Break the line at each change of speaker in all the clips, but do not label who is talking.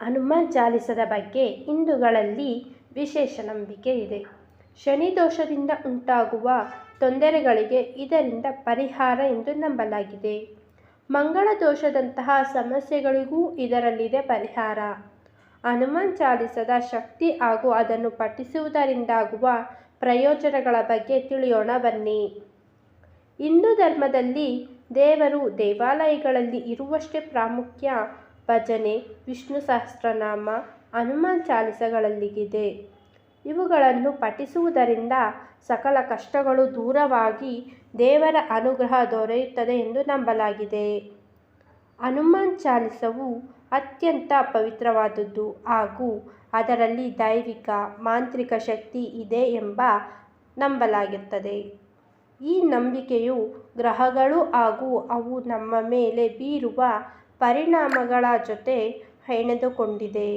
ಹನುಮಾನ್ ಚಾಲಿಸದ ಬಗ್ಗೆ ಹಿಂದೂಗಳಲ್ಲಿ ವಿಶೇಷ ನಂಬಿಕೆ ಇದೆ. ಶನಿ ದೋಷದಿಂದ ಉಂಟಾಗುವ ತೊಂದರೆಗಳಿಗೆ ಇದರಿಂದ ಪರಿಹಾರ ಎಂದು ನಂಬಲಾಗಿದೆ. ಮಂಗಳ ದೋಷದಂತಹ ಸಮಸ್ಯೆಗಳಿಗೂ ಇದರಲ್ಲಿದೆ ಪರಿಹಾರ. ಹನುಮಾನ್ ಚಾಲಿಸದ ಶಕ್ತಿ ಹಾಗೂ ಅದನ್ನು ಪಠಿಸುವುದರಿಂದಾಗುವ ಪ್ರಯೋಜನಗಳ ಬಗ್ಗೆ ತಿಳಿಯೋಣ ಬನ್ನಿ. ಹಿಂದೂ ಧರ್ಮದಲ್ಲಿ ದೇವರು ದೇವಾಲಯಗಳಲ್ಲಿ ಇರುವಷ್ಟೇ ಪ್ರಾಮುಖ್ಯ ಭಜನೆ, ವಿಷ್ಣು ಸಹಸ್ರನಾಮ, ಹನುಮಾನ್ ಚಾಲಿಸಗಳಲ್ಲಿಗಿದೆ. ಇವುಗಳನ್ನು ಪಠಿಸುವುದರಿಂದ ಸಕಲ ಕಷ್ಟಗಳು ದೂರವಾಗಿ ದೇವರ ಅನುಗ್ರಹ ದೊರೆಯುತ್ತದೆ ಎಂದು ನಂಬಲಾಗಿದೆ. ಹನುಮಾನ್ ಚಾಲಿಸವು ಅತ್ಯಂತ ಪವಿತ್ರವಾದದ್ದು ಹಾಗೂ ಅದರಲ್ಲಿ ದೈವಿಕ, ಮಾಂತ್ರಿಕ ಶಕ್ತಿ ಇದೆ ಎಂಬ ನಂಬಲಾಗುತ್ತದೆ ಈ ನಂಬಿಕೆಯು ಗ್ರಹಗಳು ಹಾಗೂ ಅವು ನಮ್ಮ ಮೇಲೆ ಬೀರುವ ಪರಿಣಾಮಗಳ ಜೊತೆ ಹೆಣೆದುಕೊಂಡಿದೆ.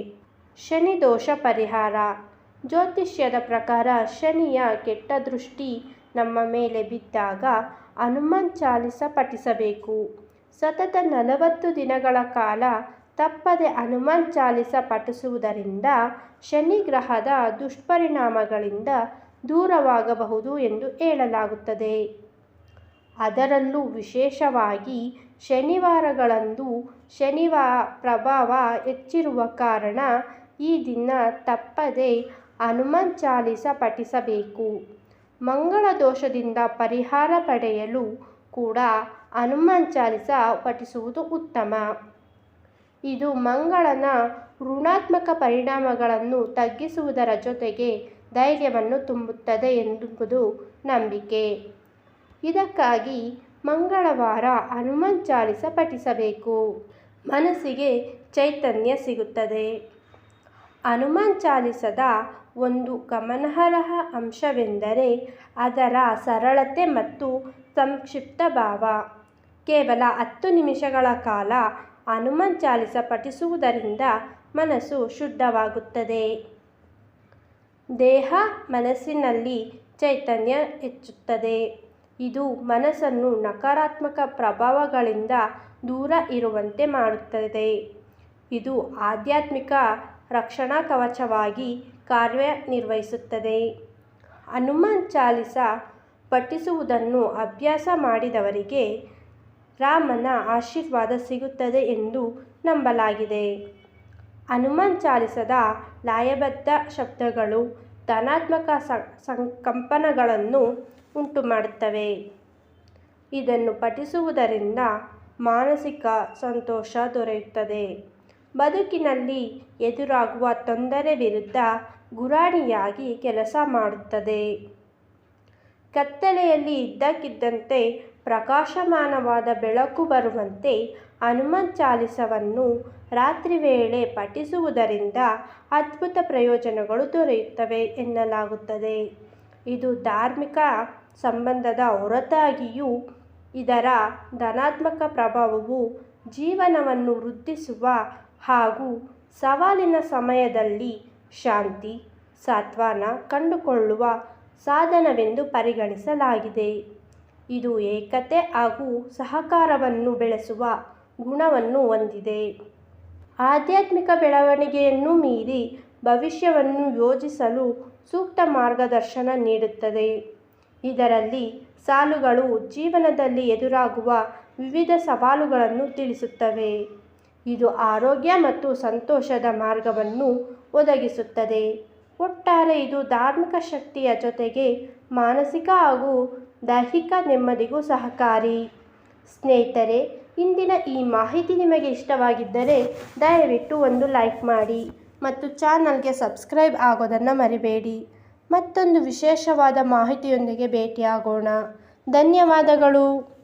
ಶನಿ ದೋಷ ಪರಿಹಾರ. ಜ್ಯೋತಿಷ್ಯದ ಪ್ರಕಾರ ಶನಿಯ ಕೆಟ್ಟ ದೃಷ್ಟಿ ನಮ್ಮ ಮೇಲೆ ಬಿದ್ದಾಗ ಹನುಮಾನ್ ಚಾಲಿಸ ಪಠಿಸಬೇಕು. ಸತತ ನಲವತ್ತು ದಿನಗಳ ಕಾಲ ತಪ್ಪದೆ ಹನುಮಾನ್ ಚಾಲಿಸ ಪಠಿಸುವುದರಿಂದ ಶನಿ ಗ್ರಹದ ದುಷ್ಪರಿಣಾಮಗಳಿಂದ ದೂರವಾಗಬಹುದು ಎಂದು ಹೇಳಲಾಗುತ್ತದೆ. ಅದರಲ್ಲೂ ವಿಶೇಷವಾಗಿ ಶನಿವಾರಗಳಂದು ಶನಿವಾರ ಪ್ರಭಾವ ಹೆಚ್ಚಿರುವ ಕಾರಣ ಈ ದಿನ ತಪ್ಪದೆ ಹನುಮಾನ್ ಚಾಲಿಸ ಪಠಿಸಬೇಕು. ಮಂಗಳ ದೋಷದಿಂದ ಪರಿಹಾರ ಪಡೆಯಲು ಕೂಡ ಹನುಮಾನ್ ಚಾಲಿಸ ಪಠಿಸುವುದು ಉತ್ತಮ. ಇದು ಮಂಗಳನ ಋಣಾತ್ಮಕ ಪರಿಣಾಮಗಳನ್ನು ತಗ್ಗಿಸುವುದರ ಜೊತೆಗೆ ಧೈರ್ಯವನ್ನು ತುಂಬುತ್ತದೆ ಎಂಬುದು ನಂಬಿಕೆ. ಇದಕ್ಕಾಗಿ ಮಂಗಳವಾರ ಹನುಮಾನ್ ಚಾಲಿಸ ಪಠಿಸಬೇಕು. ಮನಸ್ಸಿಗೆ ಚೈತನ್ಯ ಸಿಗುತ್ತದೆ. ಹನುಮಾನ್ ಚಾಲಿಸದ ಒಂದು ಗಮನಾರ್ಹ ಅಂಶವೆಂದರೆ ಅದರ ಸರಳತೆ ಮತ್ತು ಸಂಕ್ಷಿಪ್ತ ಭಾವ. ಕೇವಲ ಹತ್ತು ನಿಮಿಷಗಳ ಕಾಲ ಹನುಮಾನ್ ಚಾಲಿಸ ಪಠಿಸುವುದರಿಂದ ಮನಸ್ಸು ಶುದ್ಧವಾಗುತ್ತದೆ. ದೇಹ ಮನಸ್ಸಿನಲ್ಲಿ ಚೈತನ್ಯ ಹೆಚ್ಚುತ್ತದೆ. ಇದು ಮನಸ್ಸನ್ನು ನಕಾರಾತ್ಮಕ ಪ್ರಭಾವಗಳಿಂದ ದೂರ ಇರುವಂತೆ ಮಾಡುತ್ತದೆ. ಇದು ಆಧ್ಯಾತ್ಮಿಕ ರಕ್ಷಣಾ ಕವಚವಾಗಿ ಕಾರ್ಯನಿರ್ವಹಿಸುತ್ತದೆ. ಹನುಮಾನ್ ಚಾಲಿಸ ಪಠಿಸುವುದನ್ನು ಅಭ್ಯಾಸ ಮಾಡಿದವರಿಗೆ ರಾಮನ ಆಶೀರ್ವಾದ ಸಿಗುತ್ತದೆ ಎಂದು ನಂಬಲಾಗಿದೆ. ಹನುಮಾನ್ ಚಾಲಿಸದ ಲಯಬದ್ಧ ಶಬ್ದಗಳು ಧನಾತ್ಮಕ ಕಂಪನಗಳನ್ನು ಉಂಟುಮಾಡುತ್ತವೆ. ಇದನ್ನು ಪಠಿಸುವುದರಿಂದ ಮಾನಸಿಕ ಸಂತೋಷ ದೊರೆಯುತ್ತದೆ. ಬದುಕಿನಲ್ಲಿ ಎದುರಾಗುವ ತೊಂದರೆ ವಿರುದ್ಧ ಗುರಾಣಿಯಾಗಿ ಕೆಲಸ ಮಾಡುತ್ತದೆ. ಕತ್ತಲೆಯಲ್ಲಿ ಇದ್ದಕ್ಕಿದ್ದಂತೆ ಪ್ರಕಾಶಮಾನವಾದ ಬೆಳಕು ಬರುವಂತೆ ಹನುಮಾನ್ ಚಾಲಿಸವನ್ನು ರಾತ್ರಿ ವೇಳೆ ಪಠಿಸುವುದರಿಂದ ಅದ್ಭುತ ಪ್ರಯೋಜನಗಳು ದೊರೆಯುತ್ತವೆ ಎನ್ನಲಾಗುತ್ತದೆ. ಇದು ಧಾರ್ಮಿಕ ಸಂಬಂಧದ ಹೊರತಾಗಿಯೂ ಇದರ ಧನಾತ್ಮಕ ಪ್ರಭಾವವು ಜೀವನವನ್ನು ವೃದ್ಧಿಸುವ ಹಾಗೂ ಸವಾಲಿನ ಸಮಯದಲ್ಲಿ ಶಾಂತಿ, ಸಾಂತ್ವನ ಕಂಡುಕೊಳ್ಳುವ ಸಾಧನವೆಂದು ಪರಿಗಣಿಸಲಾಗಿದೆ. ಇದು ಏಕತೆ ಹಾಗೂ ಸಹಕಾರವನ್ನು ಬೆಳೆಸುವ ಗುಣವನ್ನು ಹೊಂದಿದೆ. ಆಧ್ಯಾತ್ಮಿಕ ಬೆಳವಣಿಗೆಯನ್ನು ಮೀರಿ ಭವಿಷ್ಯವನ್ನು ಯೋಜಿಸಲು ಸೂಕ್ತ ಮಾರ್ಗದರ್ಶನ ನೀಡುತ್ತದೆ. ಇದರಲ್ಲಿ ಸಾಲುಗಳು ಜೀವನದಲ್ಲಿ ಎದುರಾಗುವ ವಿವಿಧ ಸವಾಲುಗಳನ್ನು ತಿಳಿಸುತ್ತವೆ. ಇದು ಆರೋಗ್ಯ ಮತ್ತು ಸಂತೋಷದ ಮಾರ್ಗವನ್ನು ಒದಗಿಸುತ್ತದೆ. ಒಟ್ಟಾರೆ ಇದು ಧಾರ್ಮಿಕ ಶಕ್ತಿಯ ಜೊತೆಗೆ ಮಾನಸಿಕ ಹಾಗೂ ದೈಹಿಕ ನೆಮ್ಮದಿಗೂ ಸಹಕಾರಿ. ಸ್ನೇಹಿತರೆ, ಇಂದಿನ ಈ ಮಾಹಿತಿ ನಿಮಗೆ ಇಷ್ಟವಾಗಿದ್ದರೆ ದಯವಿಟ್ಟು ಒಂದು ಲೈಕ್ ಮಾಡಿ. ಮತ್ತು ಚಾನಲ್ಗೆ ಸಬ್ಸ್ಕ್ರೈಬ್ ಆಗೋದನ್ನು ಮರಿಬೇಡಿ. ಮತ್ತೊಂದು ವಿಶೇಷವಾದ ಮಾಹಿತಿಯೊಂದಿಗೆ ಭೇಟಿಯಾಗೋಣ. ಧನ್ಯವಾದಗಳು.